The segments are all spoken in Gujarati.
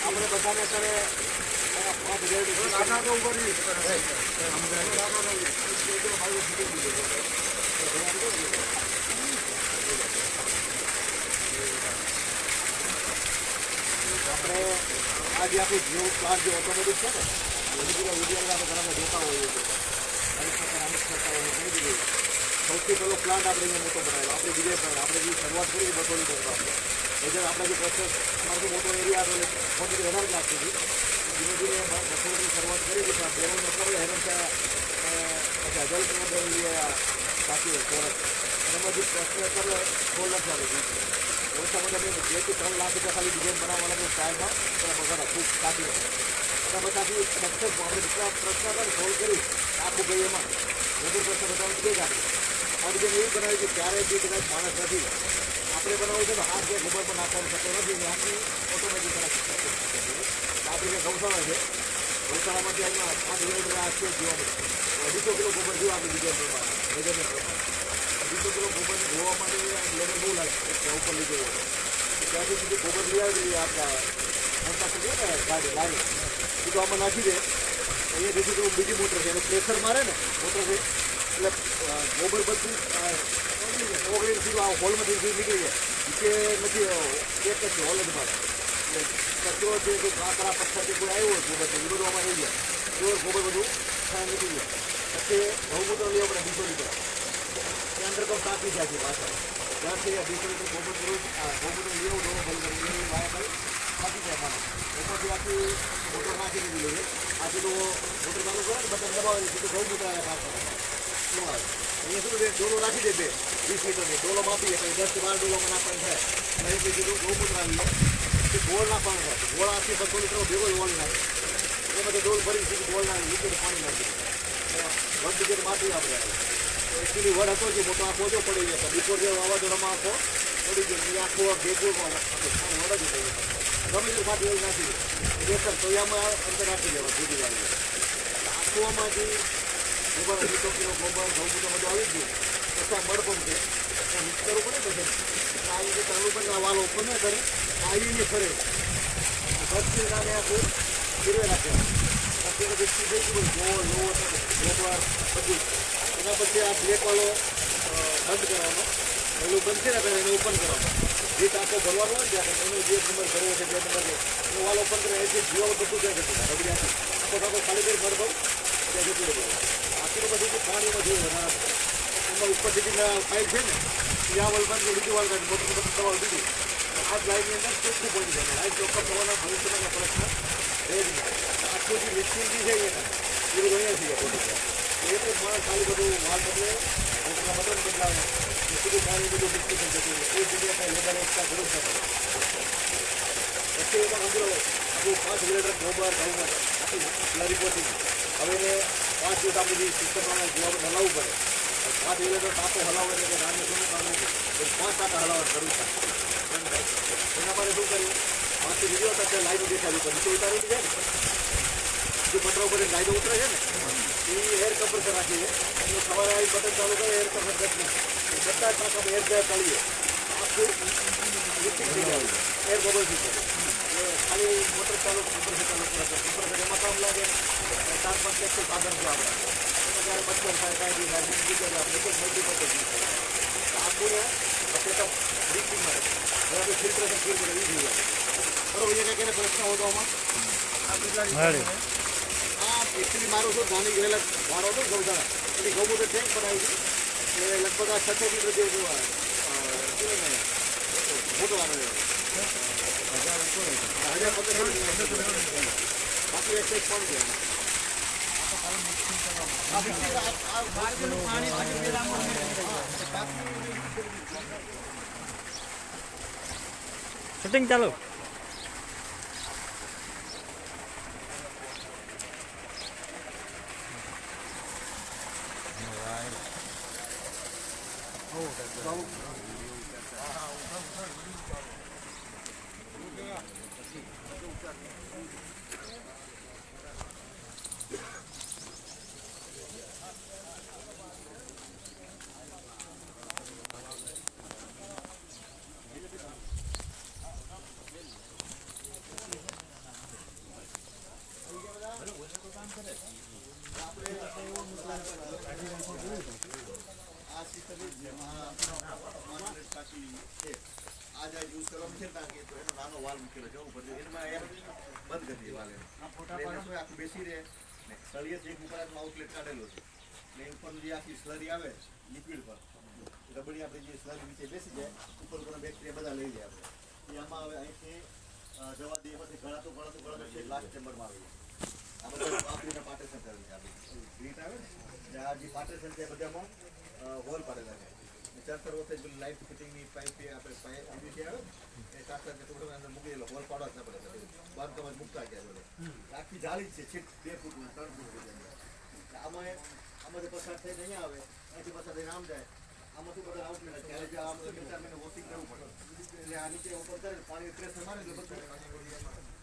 આપણે બધાને અત્યારે પાંચ હજાર આપણે આ જે આપણું જીઓ પ્લાન્ટ જે ઓટોમેટિક છે ને એની બધા વીડિયો આપણે ઘણા જોતા હોઈએ છીએ અનેક પ્રકાર અનેક પ્રકાર ઘણી બધી સૌથી પહેલો પ્લાન્ટ આપણે અહીંયા મોટો બનાવ્યો આપણે બીજે પણ આપણે જે શરૂઆત કરી બસોની કરતા એટલે આપણે જે પ્રોસેસ અમારો મોટો એરિયા હતો, એટલે વધારે લાગતી હતી. ધીમે ધીમે બસોની શરૂઆat કરી હતી પણ બેનો મતલબ હંમેશા ગઝલ જે પ્રશ્ન કરો સોળ લાખ રૂપિયા ઓછામાં તમે બેથી ત્રણ લાખ ખાલી ડિઝાઇન બનાવવાના ટાઈમમાં તમે પગાર ખૂબ સાચી અને બધાથી સક્સેસ આપણે જેટલા પ્રશ્ન હતા કરી આખું ગઈ એમાં. વધુ પ્રશ્ન બધાને થઈ ગયા આ એવું બનાવ્યું કે ક્યારેય બી કદાચ માણસ નથી. આપણે બનાવ્યું છે તો હાથ જે ખબર પણ નાખવાનું થતો નથી. ગૌશાળા છે. ગૌશાળામાંથી આજમાં પાંચ કિલોમીટર આ છે જોવા મળે. અઢીસો કિલો ગોબર જેવું આપણે ડિઝાઇન મેજરમેન્ટ અઢીસો કિલો ગોબર જોવા માટે બહુ લાગે ત્યાં ઉપર હોય. ત્યાંથી સુધી ગોબર લઈ આવી આપણા સંસ્થા સુધી ને ગાડી લાવી એ તો આમાં નાખી દે. અહીંયા જેથી તો બીજી મોટર છે. એને પ્રેશર મારે ને, મોટર છે. એટલે ગોબર બધું ઓગણીસ આ હોલમાંથી નીકળી જાય. કે નથી એક જ હોલ જ મારે. એટલે કચરો છે કોઈ કાંકરા પથ્થર કે કોઈ આવ્યો હોય ગોબર તો એ બધું આમાં રહી જાય પ્યોર ગોબર બધું ખાઈ નીકળી જાય પછી ગૌમૂત્ર લેવા પડે બીસો લીટર ત્યાં અંદર પણ કાપી જાય છે પાછળ ત્યાંથી આ બીસો લીટર ગોબર કરું આ ગૌમૂત્ર લેવું ડોળો ભરી કરી એ વાયા કરી કાપી જાય માનો એમાંથી આખી મોટર નાખી દીધી છે આ પેલું મોટર ચાલુ કરે ને બટન દબાવે સીધું ગૌમૂત્ર આવે પાછળ શું આવે અહીંયા શું છે ડોલો રાખી દે બે વીસ લીટરની ડોલો માપીએ પછી દસથી બાર ડોલોમાં નાખવાનું થાય અને એ કીધું ગૌમૂત્ર આવી પછી ગોળ નાખવાનું થાય ગોળ આખી બસો લીટર ભેગો ઓળી નાખે. એ તો ડોલ ભરી સીધું ગોળ નાખી લીટર પાણી નાખે. વડ ડિઝાઇન માટી આપણે એકચ્યુઅલી વડ હતો જે મોટો આખો હતો, પડી ગયો. બિફોર જે વાવાઝોડામાં આખો પડી ગયો. એ આખો ભેગો વડ જ હતો ગમે તે માટી એવું નાખી બેસર તોયામાં અંદર રાખી દેવા, ભેગી વાળી. આખોમાંથી ગોબર અઢીસો કિલો ગોબર, ઘઉં બધું બધું આવી ગયું. પછી આ મડપંપ છે ત્યાં મિક્સ કરવું પડે પછી આ રીતે ચાલુ કરીને આ વાલો ઓપન ના કરે. આવીને ફરે. દસથી નામે આખું ફેરવે નાખે અત્યારે વ્યક્તિ થઈ ગયું ગોળ લોવો ગોબર, બધું. એના પછી આ બ્લેક વાળો બંધ કરવાનો. એનું બંધ છે ને, પહેલાં એને ઓપન કરવાનો. જે ટાંકો ભરવાનો હોય ને ત્યારે એનો જે નંબર ભરવો છે, બે નંબર એનો વાલ ઓપન કરે એથી જે બધું ત્યાં જતું રહે રબડી આખી. ટાંકો ખાલી કરી ભર ભર ત્યાં જતું રહે આખીનું પછી જે પાણીમાં જોયું તમારા એમાં ઉપરથી દીધીના પાઇપ છે ને ત્યાં વાલ બંધ બીજું વાલ કાઢી મોટું મોટું સવાલ દીધું આ લાઈનની અંદર ચોખ્ખું પડી જાય લાઈન ચોખ્ખા થવાના ભવિષ્યમાં પ્રશ્ન રહે જ નહીં આખું જે મિક્સિંગ છે એ એ બધું અહીંયા થઈ જાય એ તો માણસ ખાલી બધું માલ બદલે મોટરના બટન બદલાવે એ સીધું પાણી બધું ડિસ્કશન થઈ જતું એ જગ્યાએ કાંઈ લેબર એકતા જરૂર થતા પછી એમાં સમજો આપણું પાંચ લીટર ગોબર ઘઉંમાં આખી સ્લરી પોતી હવે એને પાંચ દિવસ આપણે જે સિસ્ટમ બનાવવું પડે પાંચ લીટર ટાંકો હલાવો એટલે કે નાની શું કામ પાંચ ટાંકા હલાવવાનું કરવું એના માટે શું કર્યું પાંચથી વીડિયો કરતા લાઈટ દેખાડ્યું તો નીચે ઉતારી જાય ને જે પતરા ઉપર લાઈનો ઉતરે ને એ એર કમ્પ્રેસર રાખી એટલે સવારે આવી બટન ચાલુ કરે એર કમ્પ્રેસર ગત બધા ટાંકામાં એર ડ્રાય ચાલીએ એર બબલ થઈ ખાલી મોટર ચાલુ કમ્પ્રેસર ચાલુ કરે કમ્પ્રેસર એમાં કામ લાગે ચાર પાંચ લેક્ચર સાધન છે આપણે એમાં જ્યારે મચ્છર થાય કાંઈ બી થાય જિંદગી જાય આપણે એક મલ્ટીપર્પઝ આખું ને સેટઅપ લિફ્ટિંગ માટે બરાબર ફિલ્ટરેશન ફીલ કરે એ થઈ જાય બરોબર એ કંઈક એને પ્રશ્ન હોય તો આમાં આ એકચ્યુઅલી મારો શું નાની ગયેલા વાળો હતો ને ગૌશાળા એની ગૌમૂત્ર ટેન્ક બનાવી હતી એટલે લગભગ આ છસો લીટર જેવું અ, કેવું ને, મોટો વાળો છે. હજાર પંદરસો લીટર બાકી એક એક પણ છે શૂટિંગ ચાલુ Oh, that's ઉપર. એમાં air બંધ કરી એમાં શું આખું બેસી રહે. ને સળિયેથી એક ઉપર outlet કાઢેલું છે. ને એ ઉપરનું જે આખી slurry આવે liquid પર. રબડી આપણે જે slurry નીચે બેસી જાય ઉપર ઉપર બેક્ટેરિયા બધા લઈ જાય આપણે. એમાં હવે અહીંથી જવા દઈએ પછી ગળાતું ગળાતું ગળાતું છે લાસ્ટ ચેમ્બરમાં આવી આ બધા વાપરીને પાર્ટેશન કરેલું છે આપણે. ગ્રીટ આવે ને? આ જે પાર્ટેશન છે બધામાં હોલ પાડેલા છે. ચરતર વખતે લાઇટ ફિટિંગની પાઇપ આપણે પાઇપ આવે ને એ કાસ્ટર ને ટુકડો અંદર મૂકી દેલો હોલ પાડવા જ ના પડે બધું બાંધકામ મુકતા ગયા જોડે આખી જાળી છે છેક બે ફૂટ ત્રણ ફૂટ આમાં આમાંથી પસાર થઈને અહીંયા આવે અહીંથી પસાર થઈને આમ જાય આમાં શું બધા આઉટલેટ ત્યારે જે આમ ચાર મહિને વોશિંગ કરવું પડે એટલે આ નીચે ઉપર કરે પાણી પ્રેશર મારે એટલે બધું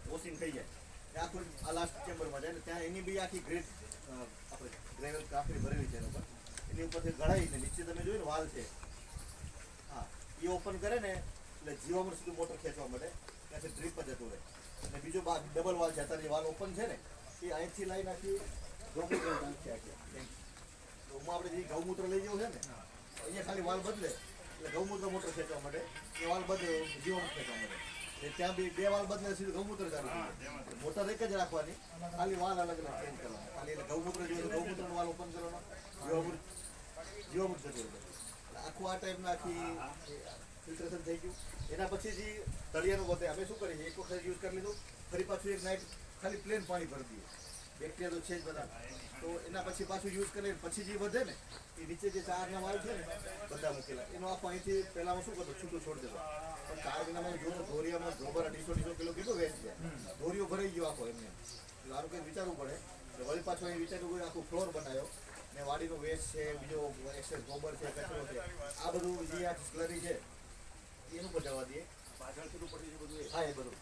વોશિંગ થઈ જાય આખું આ લાસ્ટ ચેમ્બરમાં જાય ત્યાં એની બી આખી ગ્રેડ આપણે ગ્રેવલ કાકરી ભરેલી છે એના પર એની ઉપરથી ગળાઈ ને નીચે તમે જોયું ને વાલ છે. હા, એ ઓપન કરે ને એટલે જીવામણ સુધી મોટર ખેંચવા માટે ત્યાંથી ડ્રીપ પર જતું રહે અને બીજો બા ડબલ વાલ છે અત્યારે જે વાલ ઓપન છે ને એ અહીંથી લાઈન આખી ગૌમૂત્ર ટાંક છે આખી. ગૌમાં આપણે જે ગૌમૂત્ર લઈ જવું છે ને અહીંયા ખાલી વાલ બદલે એટલે ગૌમૂત્ર મોટર ખેંચવા માટે એ વાલ બદલે જીવન ખેંચવા માટે. એટલે ત્યાં બી બે વાલ બદલે સીધું ગૌમૂત્ર ચાલુ. મોટર એક જ રાખવાની ખાલી વાલ અલગ અલગ ચેન્જ કરવાનો. ખાલી એટલે ગૌમૂત્ર જોઈએ તો ગૌમૂત્રનો વાલ ઓપન કરવાનો જીવામૃત જીવામૃત થતું આખું આ ટાઈપના આખી ફિલ્ટરેશન થઈ ગયું એના પછી જે તળિયાનું વધે અમે શું કરીએ એક વખત યુઝ કરી લીધું ફરી પાછું એક નાઇટ ખાલી પ્લેન પાણી ભરી દઈએ. બેક્ટેરિયા તો છે જ બધા. તો એના પછી પાછું યુઝ કરીએ પછી જે વધે ને એ નીચે જે ચારના વાળ છે ને બધા મૂકેલા. એનો આખો અહીંથી પહેલાં શું કરતો છૂટું છોડી દેતો. પણ ચાર મહિનામાં જો ધોરિયામાં ધોબર અઢીસો અઢીસો કિલો કીધું વેચ જાય ધોરિયો ભરાઈ ગયો આખો એમને. મારું કંઈ વિચારવું પડે. એટલે વળી પાછું અહીં વિચાર્યું કોઈ આખું ફ્લોર બનાવ્યો. ને વાડીનો વેસ્ટ છે બીજો એક્સેસ ગોબર છે કચરો છે. આ બધું જે આ સ્લરી છે એનું પર દઈએ. પાછળ કેટલું પડ્યું છે બધું હા એ બધું.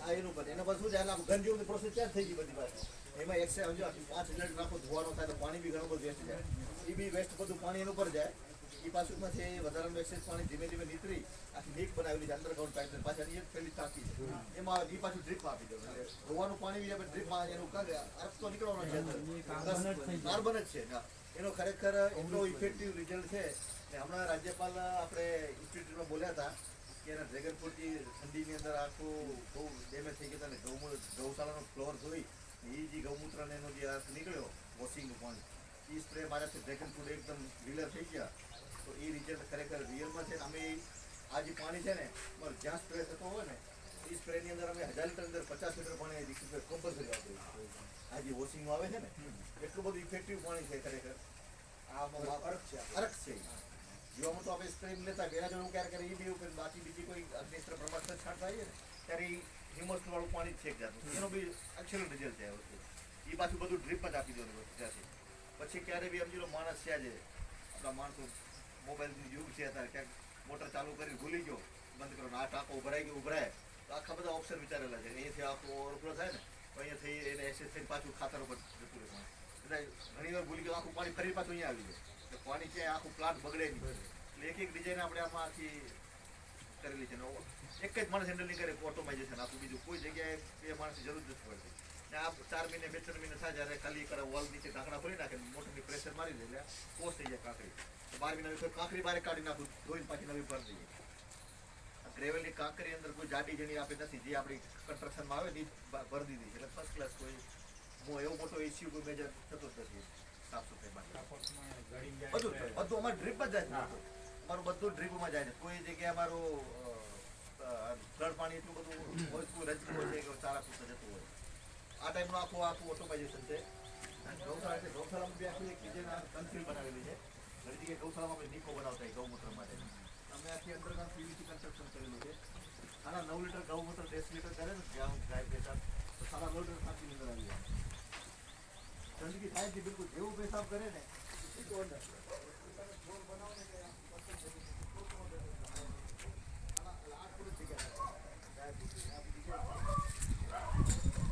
હા એનું પર એના પર છે આખું ગંજીઓની પ્રોસેસ ત્યાં થઈ ગઈ બધી પાસે એમાં એક્સે સમજો પાંચ મિનિટ નાખો ધોવાનો થાય તો પાણી બી ઘણું બધું વેસ્ટ જાય એ બી વેસ્ટ બધું પાણી એનું પર જાય. એ પાછું માંથી વધારાનું એક્સેસ પાણી ધીમે ધીમે નીતરી આખી લીક બનાવેલી છે અંડરગ્રાઉન્ડ પાઇપ પાછળ એક પેલી ટાંકી છે. એમાં એ પાછું ડ્રીપ આપી દો એટલે ધોવાનું પાણી બી આપણે ડ્રીપમાં એનું અર્થ તો નીકળવાનો છે કાર્બન જ છે. એનો ખરેખર એટલો ઇફેક્ટિવ રિઝલ્ટ છે ને હમણાં રાજ્યપાલ આપણે ઇન્સ્ટિટ્યૂટમાં બોલ્યા હતા કે એના ડ્રેગન ફ્રૂટની ઠંડીની અંદર આખું બહુ ડેમેજ થઈ ગયા અને ગૌ ગૌશાળાનો ફ્લોર જોઈ એ જે ગૌમૂત્રને એનો જે અર્થ નીકળ્યો વોશિંગ પોઈન્ટ એ સ્પ્રે મારાથી ડ્રેગન ફ્રૂટ એકદમ રિલર થઈ ગયા. તો એ રિઝલ્ટ ખરેખર રિયલમાં છે અમે આ જે પાણી છે ને જ્યાં સ્પ્રે થતો હોય ને એ સ્પ્રેની અંદર અમે હજાર લીટર અંદર પચાસ લીટર પાણી કમ્પલસરી વાપરીએ આ જે વોશિંગમાં આવે છે ને એટલું બધું ઇફેક્ટિવ પાણી છે ખરેખર. આ અરક છે અરક છે. જીવામાં તો આપણે સ્પ્રે લેતા પહેલાં એના જોડે ક્યારે ક્યારે એ બી એવું બાકી બીજી કોઈ અગ્નિસ્ત્ર પ્રમાણસર છાંટતા થાય ને ત્યારે એ હિમર્સવાળું વાળું પાણી જ છે જાતનું. એનો બી એક્સેલન્ટ રિઝલ્ટ છે વસ્તુ. એ પાછું બધું ડ્રીપ જ આપી દેવાનું ત્યાંથી. પછી ક્યારે બી સમજી લો માણસ છે આજે આપણા માણસો મોબાઈલનું યુગ છે અત્યારે ક્યાંક મોટર ચાલુ કરી ભૂલી ગયો બંધ કરો આ ટાંકો ઉભરાઈ ગયો ઉભરાય. આખા બધા ઓપ્શન વિચારેલા છે. અહીંયાથી આખો ઓવરફ્લો થાય ને અહીંયાથી એને એસેસ થઈને પાછું ખાતર ઉપર જતું રહે એટલે ઘણી વાર ભૂલી ગયો, આખું પાણી ફરી પાછું અહીંયા આવી જાય. એટલે પાણી ક્યાંય આખું પ્લાન્ટ બગડે નહીં. એટલે એક એક ડિઝાઇન આપણે આમાં આખી કરેલી છે. એક જ માણસ હેન્ડલ નહીં કરે ઓટોમાઇઝેશન આખું બીજું કોઈ જગ્યાએ બે માણસની જરૂર નથી પડતી. ને આ ચાર મહિને, બે ત્રણ મહિને થાય જ્યારે ખાલી કરે વોલ નીચે કાંકડા ખોલી નાખે મોટરની પ્રેશર મારી દે એટલે પોસ થઈ જાય કાંકરી. બાર મહિના કાંકરી બારે કાઢી નાખું, ધોઈને પાછી નવી ભરી દઈએ. આ ગ્રેવલની કાંકરી અંદર કોઈ જાડી જણી આપી નથી. જે આપણી કન્સ્ટ્રક્શનમાં આવે તે ભરી દીધી. એટલે ફર્સ્ટ ક્લાસ કોઈ હું એવો મોટો ઇસ્યુ કોઈ મેજર થતો જ નથી. સાફ સફાઈ માટે. બધું બધું અમારે ડ્રીપમાં જાય અમારું બધું ડ્રીપમાં જાય છે. કોઈ જગ્યાએ અમારું ફ્લડ પાણી એટલું બધું હોય કોઈ રજકું હોય છે કે સારા પૂરતું જતું હોય. આ ટાઈમનું આખું આખું ઓટોમાઇઝેશન છે. ગૌશાળા છે. ગૌશાળામાં બી આખી એક કિચન કન્ફ્યુઝ બનાવેલી છે. ઘણી જગ્યાએ ગૌશાળામાં આપણે ડીપો બનાવતા હોય ગૌમૂત્ર માટે. અમે આખી અંડરગ્રાઉન્ડ પીવીસી કન્સ્ટ્રક્શન કરેલું છે આના નવ લીટર ગૌમૂત્ર દસ લીટર કરે ને જ્યાં ગાય પેશાબ તો સાડા નવ લીટર ખાંચી અંદર આવી જાય ગંદકી થાય છે બિલકુલ જેવું પેશાબ કરે ને એ સીધું અંદર આ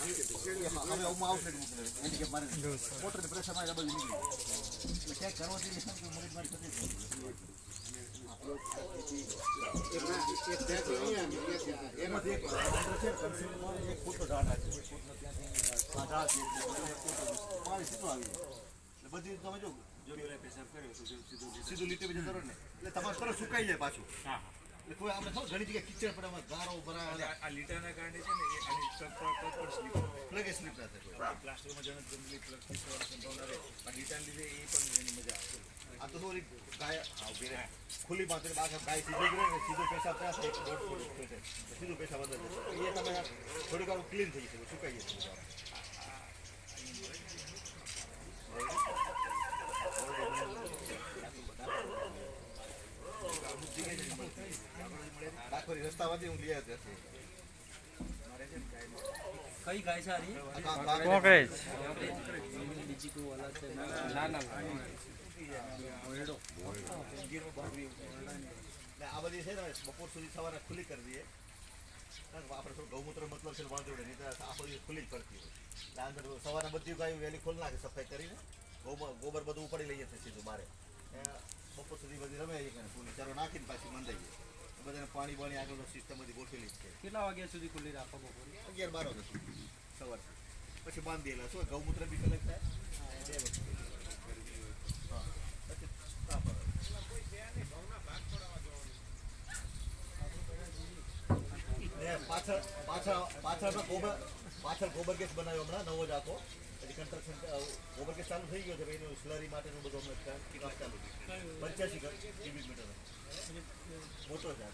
હા, હવે થતી એમાંથી એક એક આ ઢાળ છે, આવી બધી તમે જો સીધું લીટી બીજું કરો ને. એટલે તમારે તરફ સુકાઈ જાય પાછું. એટલે કોઈ આપણે ખબર ઘણી જગ્યાએ કિચડ પડે અમારે ગારો ભરાય આ લીટાના કારણે છે ને એ આની તપ પર સ્લીપ પ્લગે સ્લીપ ના થાય પ્લાસ્ટિકમાં જણ જનરલી પ્લગ સંભાવના રહે આ લીટાને લીધે એ પણ એની મજા આવે. આ તો થોડી ગાય આવી ઊભી. ખુલ્લી માત્ર બાકી ગાય સીધી રહે ને સીધો ફૂટ પેટે. સીધું પેશાબ અંદર એ તમે થોડીક વાર ક્લીન થઈ જશે સુકાઈ જશે ડાકોરી રસ્તામાંથી હું લઈ આવ્યો ત્યાંથી. કઈ ગાય છે આ કામ- કામ- કોકરેજ બીજી કોઈ ઓલા છે ના ના આ બધી છે ને બપોર સુધી સવારે ખુલ્લી કરી દઈએ આપડે આપણે થોડું ગૌમૂત્ર મતલબ છે ને વાંધો નહીં આખો ખુલ્લી જ પડતી હોય અંદર સવારના બધી ગાયું વહેલી ખોલી નાખે સફાઈ કરીને ગોબર ગોબર બધું ઉપાડી લઈએ છીએ સીધું બારે ને બપોર સુધી બધી રમે એ પૂરી ચારો નાખીને પાછી મંદાઈએ બધાને પાણી બાણી આગળ સિસ્ટમ બધી ગોઠવેલી છે કેટલા વાગ્યા સુધી ખુલ્લી રાખો અગિયાર બાર વાગે સુધી પછી બાંધી દેલા ગૌમૂત્ર બી કલેક્ટ થાય પછી કાપ આવે. ને પાછળ પાછળ, પાછળનો ગોબર, પાછળ ગોબર ગેસ બનાવ્યો હમણાં, નવો જ આખો કન્સ્ટ્રક્શન ઓવર કે ચાલુ થઈ ગયો છે એનું સ્લરી માટેનું બધું અમે કામ ચાલુ પંચ્યાસી ક્યુબિક મીટર મોટો છે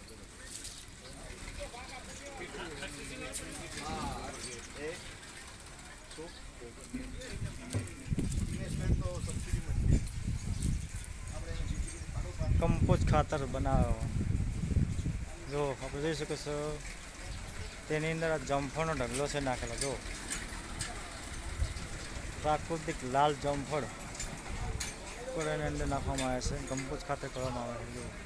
કમ્પોઝ ખાતર બનાવો. જો, આપણે જોઈ શકો છો, તેની અંદર આ જમફળનો ઢગલો છે નાખેલો, જો. પ્રાકૃતિક લાલ જમફળ એની અંદર નાખવામાં આવે છે. કમ્પોઝ ખાતે કરવામાં આવે છે.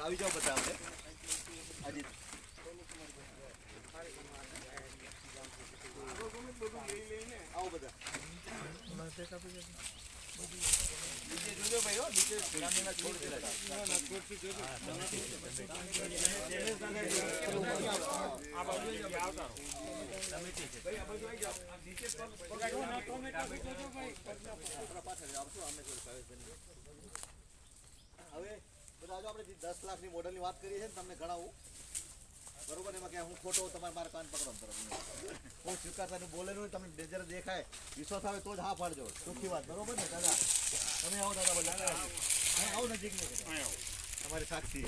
આવી જાઓ બધા. આપણે આજે આવો બધા નીચે જોજો ભાઈ હો નીચે ગ્રામીણના છોડ છે હવે બધા દસ લાખની મોડલની વાત કરીએ છીએ ને તમને ગણાવું. બરોબર? એમાં કે હું ખોટો તમારે મારે કાન પકડો તરફ હું સ્વીકારતા બોલેલું તમને ડેન્જર દેખાય વિશ્વાસ આવે તો જ હા પાડજો. સુખી વાત બરોબર ને દાદા? તમે આવો દાદા બધા. આવો નજીક ને તમારી સાક્ષી.